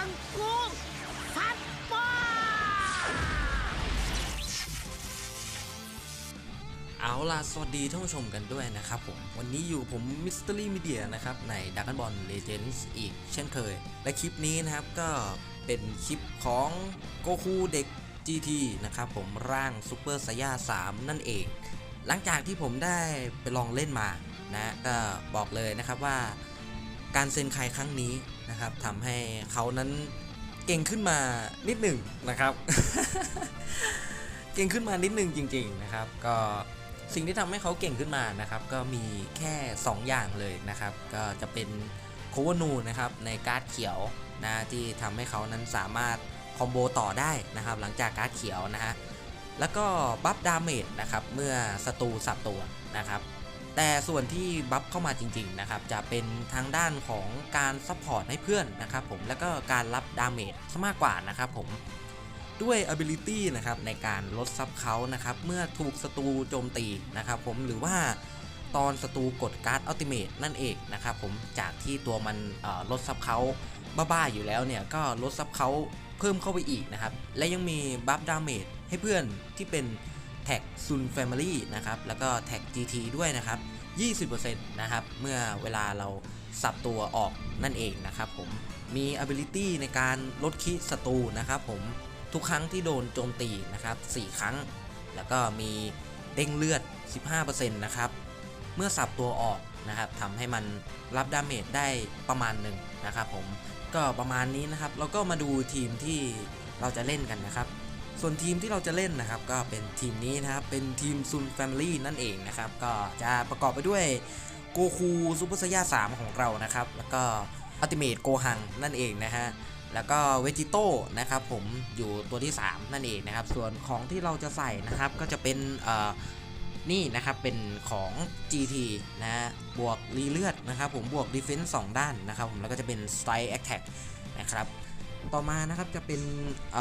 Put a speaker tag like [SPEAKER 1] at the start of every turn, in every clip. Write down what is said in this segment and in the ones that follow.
[SPEAKER 1] ังกูสัตว์ป่า
[SPEAKER 2] เอาล่ะ สวัสดีท่านผู้ชมกันด้วยนะครับผม วันนี้อยู่ผมมิสเตอรี่มิเดียนะครับ ในดัก g o n Ball Legends อีกเช่นเคย และคลิปนี้นะครับก็เป็นคลิปของโกคูเด็ก GT นะครับผมร่างซูเปอร์สยา3 นั่นเอง หลังจากที่ผมได้ไปลองเล่นมานะก็บอกเลยนะครับว่า การเซ็นใครครั้งนี้นะครับทำให้เขานั้นเก่งขึ้นมานิดหนึ่งนะครับ เก่งขึ้นมานิดนึงจริง ๆนะครับ ก็สิ่งที่ทำให้เขาเก่งขึ้นมานะครับ ก็มีแค่ 2 อย่างเลยนะครับ ก็จะเป็นโควนูนะครับในการ์ดเขียวนะที่ทำให้เขานั้นสามารถคอมโบต่อได้นะครับ หลังจากการ์ดเขียวนะฮะแล้วก็บัฟดาเมจนะครับเมื่อศัตรูสับตัวนะครับ แต่ส่วนที่บัฟเข้ามาจริงๆนะครับจะเป็นทางด้านของการซัพพอร์ตให้เพื่อนนะครับผมแล้วก็การรับดาเมจซะมากกว่านะครับผมด้วย ability นะครับในการลดซับเขานะครับเมื่อถูกศัตรูโจมตีนะครับผมหรือว่าตอนศัตรูกดการ์ดอัลติเมทนั่นเองนะครับผมจากที่ตัวมันลดซับเขาบ้าๆอยู่แล้วเนี่ยก็ลดซับเขาเพิ่มเข้าไปอีกนะครับและยังมีบัฟดาเมจให้เพื่อนที่เป็น แท็กซุนแฟมิลี่นะครับ แล้วก็แท็ก GT ด้วยนะครับ 20%นะครับ เมื่อเวลาเราสับตัวออกนั่นเองนะครับผม มี ability ในการลดคิศัตรูนะครับผมทุกครั้งที่โดนโจมตีนะครับ 4 ครั้ง แล้วก็มีเด้งเลือด 15%นะครับ เมื่อสับตัวออกนะครับทำให้มันรับดาเมจได้ประมาณหนึ่งนะครับผม ก็ประมาณนี้นะครับ เราก็มาดูทีมที่เราจะเล่นกันนะครับ ส่วนทีมที่เราจะเล่นนะครับ ก็เป็นทีมนี้นะครับ เป็นทีมซุนแฟมิลี่นั่นเองนะครับ ก็จะประกอบไปด้วยโกคูซูเปอร์ไซย่า3ของเรานะครับ แล้วก็อัลติเมทโกหังนั่นเองนะฮะแล้วก็เวจิโต้นะครับผมอยู่ตัวที่ 3 นั่นเองนะครับ ส่วนของที่เราจะใส่นะครับก็จะเป็นเอ่อนี่นะครับเป็นของ GT นะฮะบวกรีเลือดนะครับผมบวก Defense 2 ด้านนะครับผมแล้วก็จะเป็น Strike Attack นะครับ ต่อมานะครับจะเป็นอ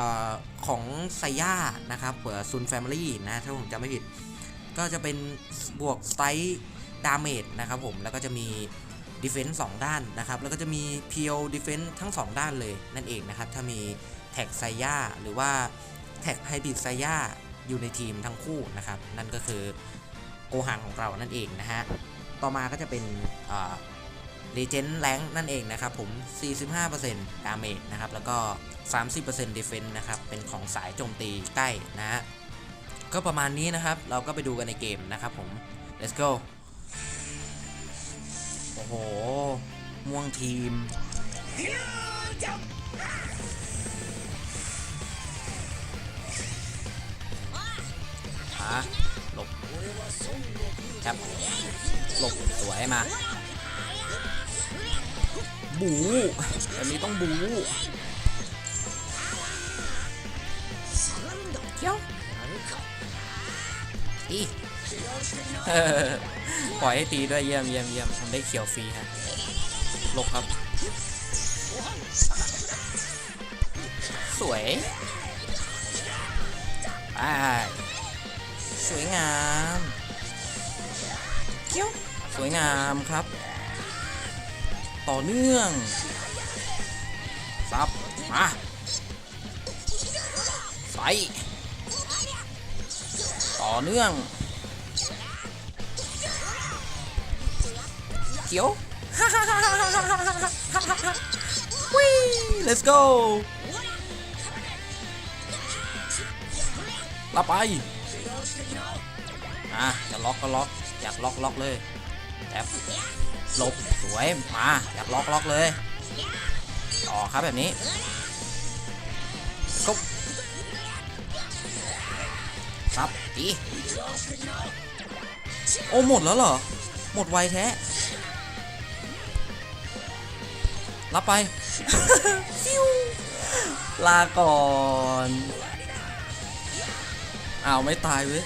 [SPEAKER 2] ของไซย่านะครับเผื่อซุนแฟมิลี่นะถ้าผมจำไม่ผิด ก็จะเป็นบวก Strike Damage นะครับผมแล้วก็จะมี Defense 2ด้านนะครับ แล้วก็จะมี p พียว Defense ทั้ง 2 ด้านเลยนั่นเองนะครับ ถ้ามีแท็กไซย่าหรือว่าแท็กไฮบริดไซย่าอยู่ในทีมทั้งคู่นะครับ นั่นก็คือโกหังของเรานั่นเองนะฮะ ต่อมาก็จะเป็น เลเจนด์แรงนั่นเองนะครับผม 45%ดาเมจนะครับ แล้วก็ 30% Defense นะครับ เป็นของสายโจมตีใกล้นะฮะ ก็ประมาณนี้นะครับ เราก็ไปดูกันในเกมนะครับผม let's go โอ้โห ม่วงทีมหาหลบครับหลบ สวยมา บูแบบนี้ต้องบูเกี้ยวตีปล่อยให้ตีด้วยเยี่ยมเยี่ยมเยี่ยมทำได้เขียวฟรีฮะหลบครับ สวยไปสวยงามเกี้ยวสวยงามครับ ต่อเนื่องซับมาใส่ต่อเนื่องเขียววิ let's go รับไป อะ จะล็อกก็ล็อก อยากล็อกล็อกเลยแอบ หลบสวยมาอยากล็อกล็อกเลยต่อครับแบบนี้ก็ซับดีโอ้หมดแล้วเหรอ หมดไวแท้ รับไปฟิวลาก่อนอ้าวไม่ตายเว้ย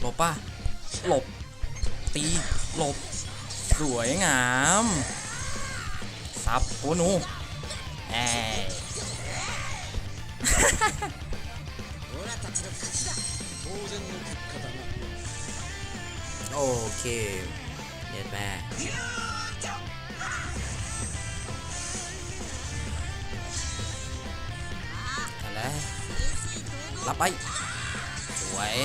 [SPEAKER 2] หลบป่ะ หลบ ตีหลบ สวยงามซับโกนูแอโอเคเย็ดแม่แล้วรับไป สวย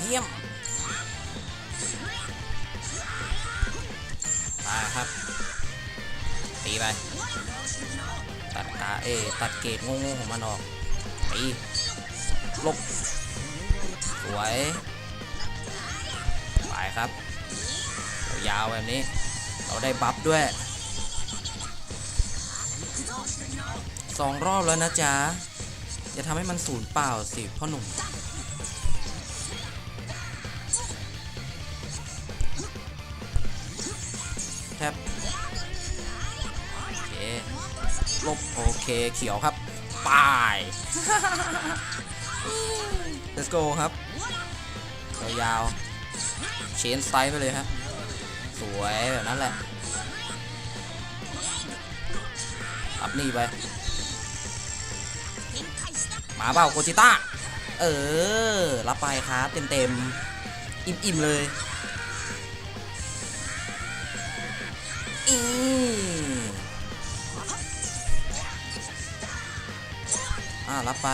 [SPEAKER 2] เยี่ยม ไปครับตีไปตัดกาเอตัดเกตโง่ๆของมันออกตีลบสวยไปครับยาวแบบนี้ เราได้บัฟด้วยสองรอบแล้วนะจ๊ะอย่าทำให้มันสูญเปล่าสิพ่อหนุ่ม ลบโอเคเขียวครับไป let's go ครับยาวๆเชนไตล์ไปเลยฮะสวยแบบนั้นแหละอัพนี่ไปมาเปล่าโกจิต้า เออ รับไปครับ เต็มๆ อิ่มๆเลย อ่ารับไป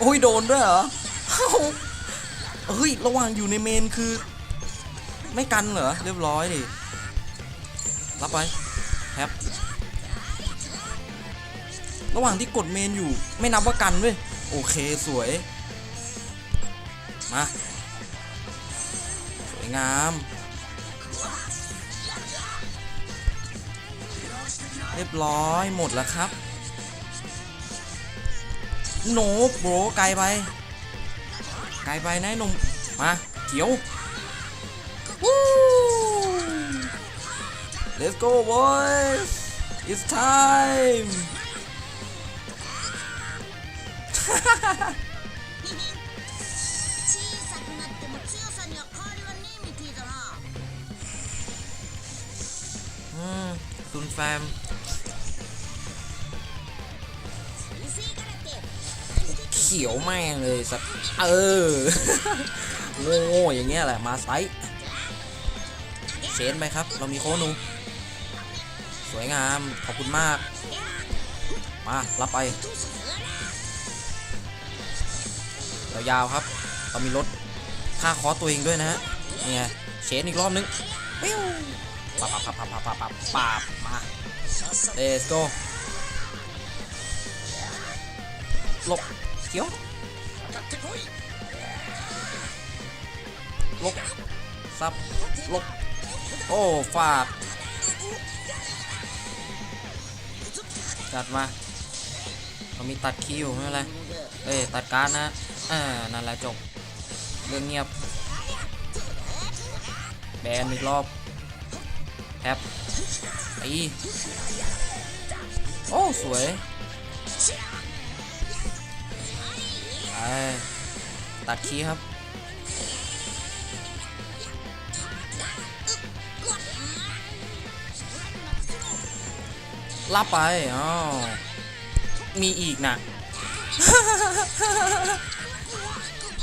[SPEAKER 2] โอ้ยโดนด้วยเหรอเอ้าเฮ้ยระหว่างอยู่ในเมนคือ ไม่กันเหรอเรียบร้อยดิรับไปแฮประหว่างที่กดเมนอยู่ไม่นับว่ากันเว้ยโอเคสวย มา สวยงาม เรียบร้อยหมดแล้วครับ โนโบรไกลไป ไกลไปนะหนุ่มมาเขียววู้ let's go boys it's time ซุนแฟม ขียวแม่งเลยสัตว์เออโง่ๆอย่างเงี้ยแหละมาไซเชนไปครับ เรามีโคนูสวยงาม ขอบคุณมาก มา รับไป ยาวๆครับ เรามีรถค่าคอตัวเองด้วยนะฮะนี่ไงเชนอีกรอบนึงปิ้วปับปับปับปับปับปับปับมา let's go หลบ เขียวลบซับลบโอ้ฝากจัดมาเรามีตัดคิวไม่เป็นไรเอ้ยตัดการดนะอ่านั่นแหละจบ เรื่องเงียบ แบนอีกรอบแทบตีโอ้ สวย ตัดคีครับรับไปอ้าวมีอีกนะ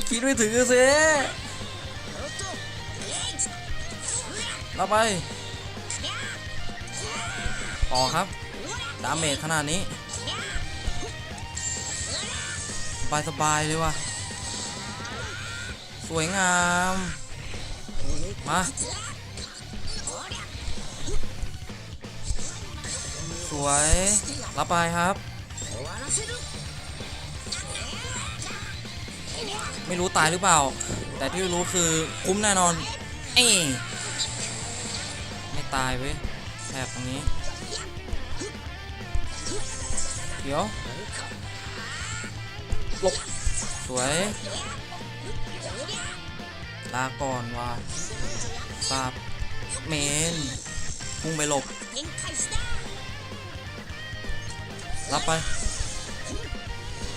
[SPEAKER 2] คิดไม่ถึงสิรับไป ต่อครับ ดาเมจขนาดนี้ บายสบายๆเลยว่ะ สวยงาม มา สวย รับไปครับ ไม่รู้ตายหรือเปล่า แต่ที่รู้คือคุ้มแน่นอน เอ้ยไม่ตายเว้ยแถบตรงนี้ เดี๋ยว ลบสวย ลาก่อนว่าปาบเมน พุ่งไปหลบ รับไป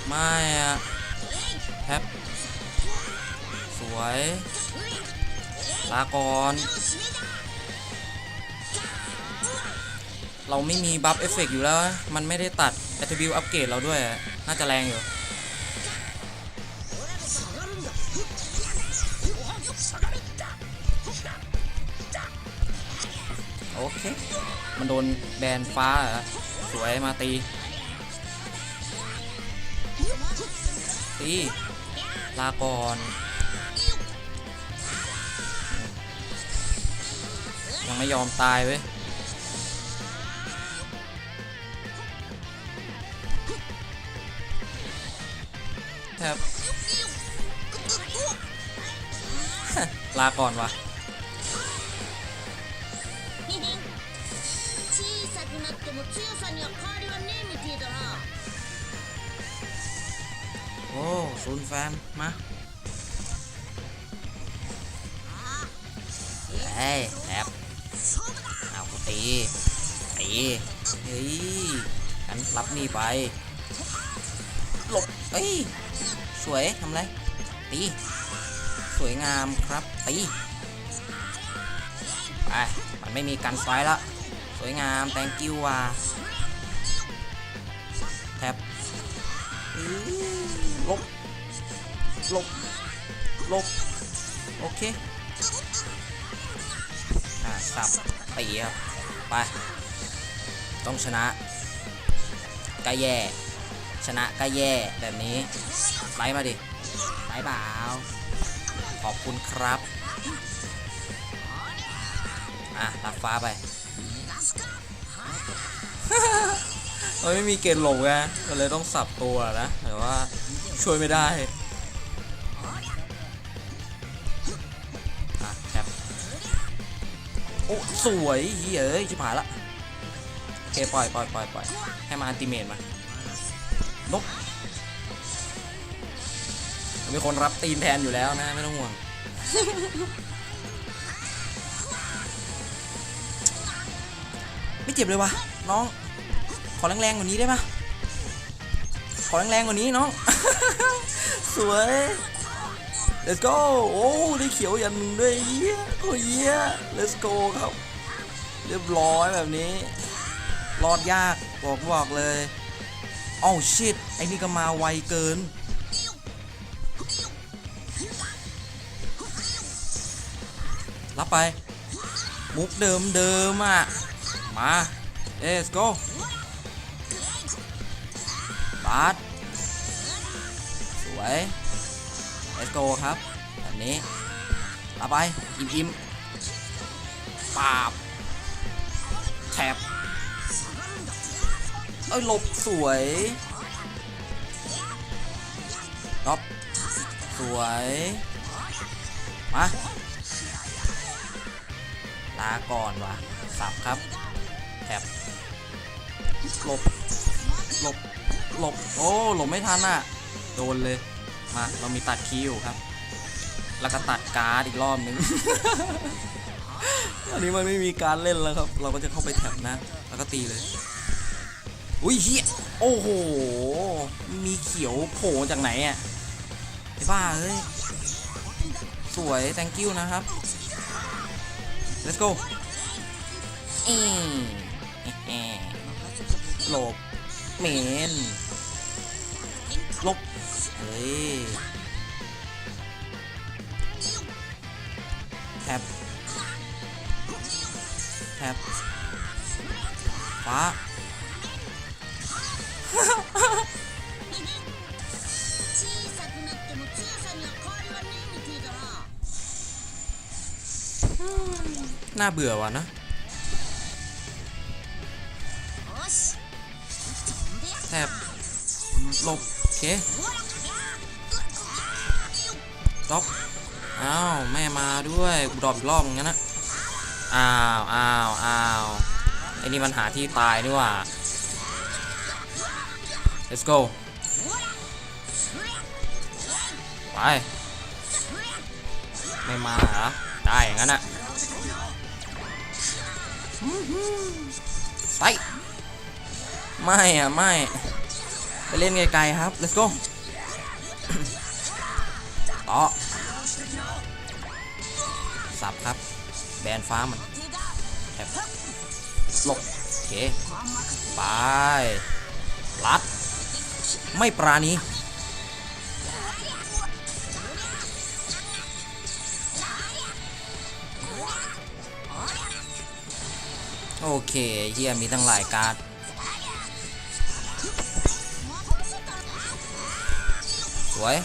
[SPEAKER 2] ไม่อะแท็บสวย ลาก่อน เราไม่มีบัฟเอฟเฟกอยู่แล้ว มันไม่ได้ตัดแอตทริบิวอัปเกรดเราด้วย น่าจะแรงอยู่ โอเค มันโดนแบนฟ้าเหรอสวยมาตี ตี ลาก่อนยังไม่ยอมตายเว้ยแทบลาก่อนวะ ศูนย์แฟนมาเฮ้ยแอบเอาตีตีเฮ้ยกันรับนี่ไปหลบเอ้ยสวยทำไรตีสวยงามครับตีไปมันไม่มีกันไฟแล้วสวยงาม thank you ว่ะ ลบลบโอเค อ่าสับตีครับ ไป ต้องชนะก็แย่ ชนะก็แย่แบบนี้ไล่มาดิไล่เปล่าขอบคุณครับ อะตัดฟ้าไปมันไม่มีเกณฑ์หลงไงก็เลยต้องสับตัวนะแต่ว่าช่วยไม่ได้ อ้สวยเฮ้ยเอ้ยชิบหายละโอเคปล่อยปล่อยปล่อยปล่อยให้มาอันติเมตมานกมีคนรับตีนแทนอยู่แล้วนะไม่ต้องห่วงไม่เจ็บเลยวะน้อง ขอแรงๆกว่านี้ได้ปะขอแรงๆกว่านี้น้อง สวย let's go โอ้ได้เขียวยันด้วยเยี่ยโอ้ยเยี่ย let's go ครับ เรียบร้อยแบบนี้ รอดยากบอกบอกเลยอ้าวชิตไอ้นี่ก็มาไวเกิน รับไป มุกเดิมเดิมอะ มา let's go บาสสวย let's go ครับแบบนี้รับไปอิ่มอิ่มปาบแถบเอ้ยหลบสวยล็อบสวย มา ลาก่อนวะสับครับแถบหลบหลบหลบ โอ้ หลบไม่ทันอะ โดนเลย มาเรามีตัดคิวครับ แล้วก็ตัดการ์ดอีกรอบหนึง อันนี้มันไม่มีการเล่นแล้วครับ เราก็จะเข้าไปแถบนะ แล้วก็ตีเลย อุ้ยเฮียโอ้โห มีเขียวโผล่จากไหนอะไอ้บ้าเฮ้ย สวย thank you นะครับ let's go อืมแฮ่ๆหลบเมน เฮ้ยแท็บแท็บฟ้าน่าเบื่อว่ะนะแทบลบ โอเค จ็อบอ้าวแม่มาด้วยกูดรอปอีกรอบงั้นนะอ้าวอ้าวอ้าวไอ้นี่มันหาที่ตายนี่ว่า let's go ไปไม่มาเหรอได้อย่างนั้นอะไปไม่อะไม่ไปเล่นไกลๆครับ let's go ต่อสับครับ แบนฟ้ามันแอบหลบโอเคไปลัด ไม่ปราณีโอเคเฮียมีตั้งหลายการสวย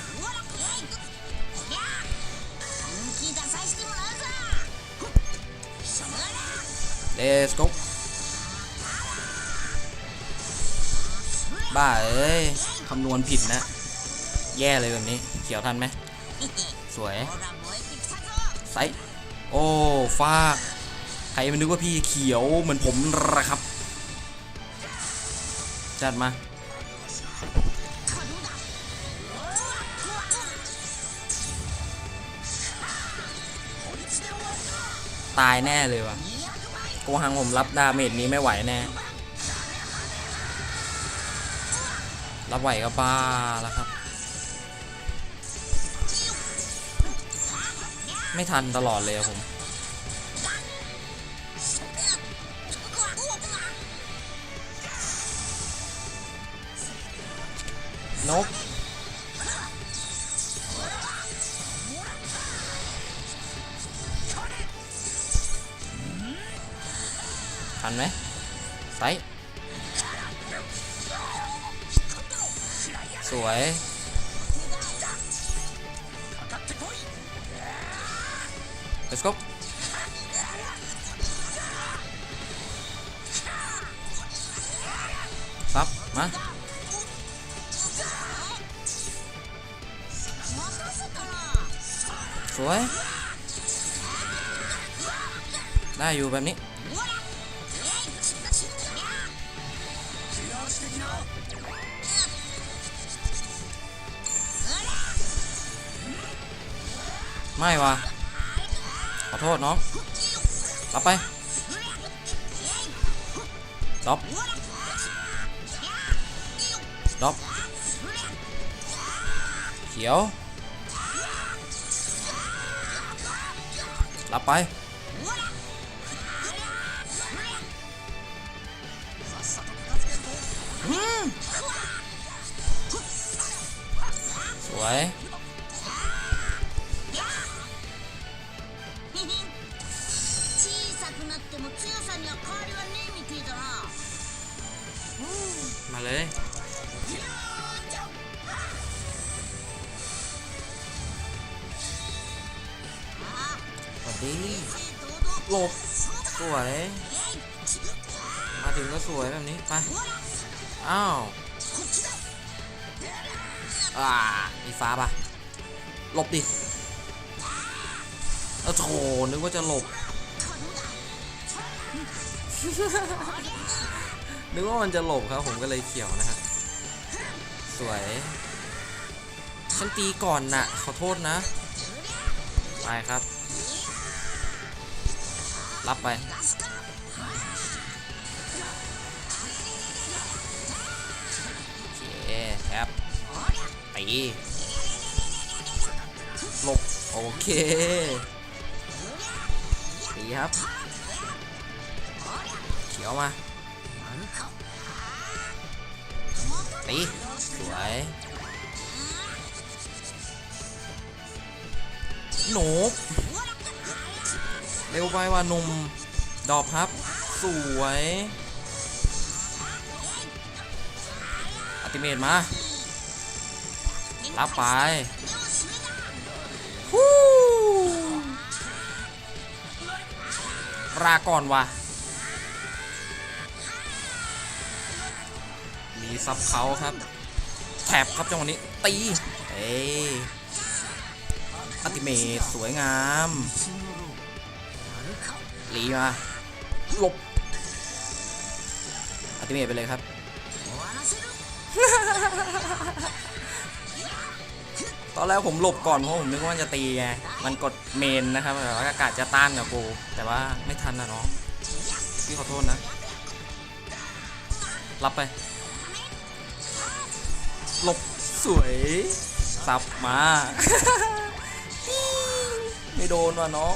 [SPEAKER 2] let's go บ้าเอ้ยคำนวณผิดนะ แย่เลยแบบนี้ เขียวทันไหม สวยไซโอ้ฟาใครมันนึกว่าพี่เขียวเหมือนผมระครับ จัดมา ตายแน่เลยวะ่ะ โกหังผมรับดาเมจนี้ไม่ไหวแน่รับไหวก็บ้าแล้วครับ ไม่ทันตลอดเลยอะผมนก ไซสวยเลสโกซับ มาสวย ได้อยู่แบบนี้ ไม่วะขอโทษน้องรับไปดรอปดรอปเขียว รับไป สวย วย มาถึงก็สวยแบบนี้ ไป อ้าวอ่ามีฟ้าปะหลบดิเออโถนึกว่าจะหลบ นึกว่ามันจะหลบครับ ผมก็เลยเขียวนะครับสวย ฉันตีก่อนนะขอโทษนะ ไปครับ รับไป โอเคครับตีหลบโอเคตีครับ เขียวมาตีสวยหนู เร็วไปว่าหนุ่มดอบครับ สวยอัติเมตมา รับไปฮู้ราก่อนวะรีซับเขาครับ แถบครับจังหวะนี้ ตี เอ้อัติเมตสวยงาม หลีมาหลบอัติเมตไปเลยครับ ตอนแรกผมหลบก่อนเพราะผมนึกว่ามันจะตีไง มันกดเมนนะครับแบบว่ากะจะต้านกับกู แต่ว่าไม่ทันนะน้องพี่ขอโทษนะ รับไป หลบสวย สับมา ไม่โดนว่ะน้อง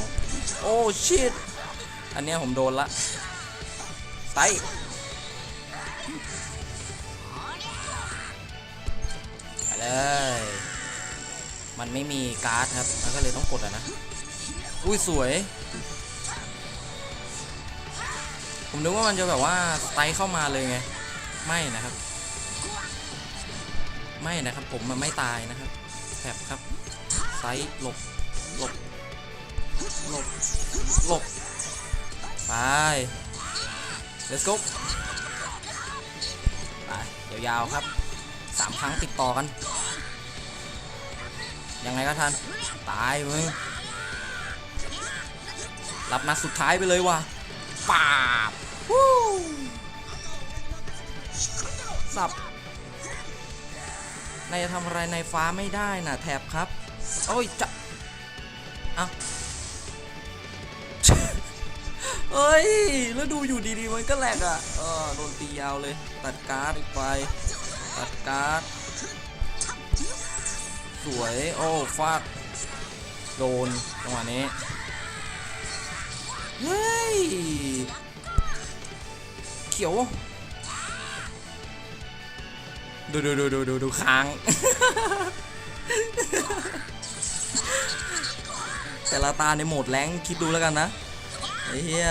[SPEAKER 2] โอ้ชิต อันนี้ผมโดนละไตไปเลย มันไม่มีการ์ดครับ มันก็เลยต้องกดอะนะ อุ้ยสวย ผมนึกว่ามันจะแบบว่าไตเข้ามาเลยไง ไม่นะครับ ไม่นะครับ ผมมันไม่ตายนะครับแถบครับ ไซหลบ หลบ หลบ หลบ ไป let's go ไปยาวๆครับสามครั้งติดต่อกัน ยังไงก็ทัน ตายมึง รับนัดสุดท้ายไปเลยว่ะปาบวู้สับนายจะทำอะไรในฟ้าไม่ได้นะแถบครับ โอ้ยจะอ้า ฮ้ย แล้วดูอยู่ดีๆมันก็แหลกอะ เออโดนตียาวเลย ตัดการ์ดอีกไป ตัดการ์ด สวย โอ้ฟาดโดนจังหวะนี้ เฮ้ย เขียว ดูดูดูดูดูดูค้าง แต่ละตาในโหมดแรงค์คิดดูแล้วกันนะ ไอ้เหี้ย